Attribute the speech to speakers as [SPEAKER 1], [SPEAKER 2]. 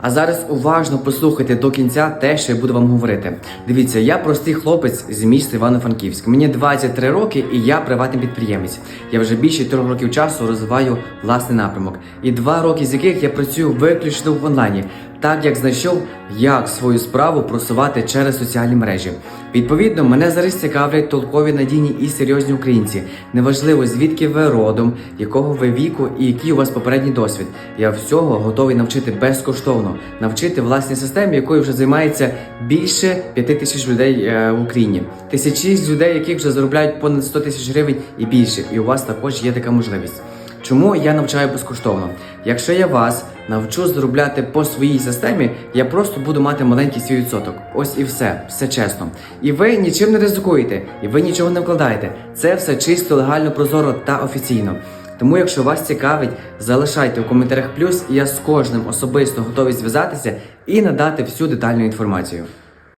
[SPEAKER 1] А зараз уважно послухайте до кінця те, що я буду вам говорити. Дивіться, я простий хлопець з міста Івано-Франківськ. Мені 23 роки, і я приватний підприємець. Я вже більше трьох років часу розвиваю власний напрямок. І два роки з яких я працюю виключно в онлайні, так як знайшов, як свою справу просувати через соціальні мережі. Відповідно, мене зараз цікавлять толкові надійні і серйозні українці. Неважливо звідки ви родом, якого ви віку і який у вас попередній досвід. Я всього готовий навчити безкоштовно, навчити власній системі, якою вже займається більше п'яти тисяч людей е, в Україні. Тисячі з людей, яких вже заробляють понад 100 тисяч гривень і більше. І у вас також є така можливість. Чому я навчаю безкоштовно? Якщо я вас навчу заробляти по своїй системі, я просто буду мати маленький свій відсоток. Ось і все, все чесно. І ви нічим не ризикуєте, і ви нічого не вкладаєте. Це все чисто, легально, прозоро та офіційно. Тому, якщо вас цікавить, залишайте в коментарях плюс, і я з кожним особисто готовий зв'язатися і надати всю детальну інформацію.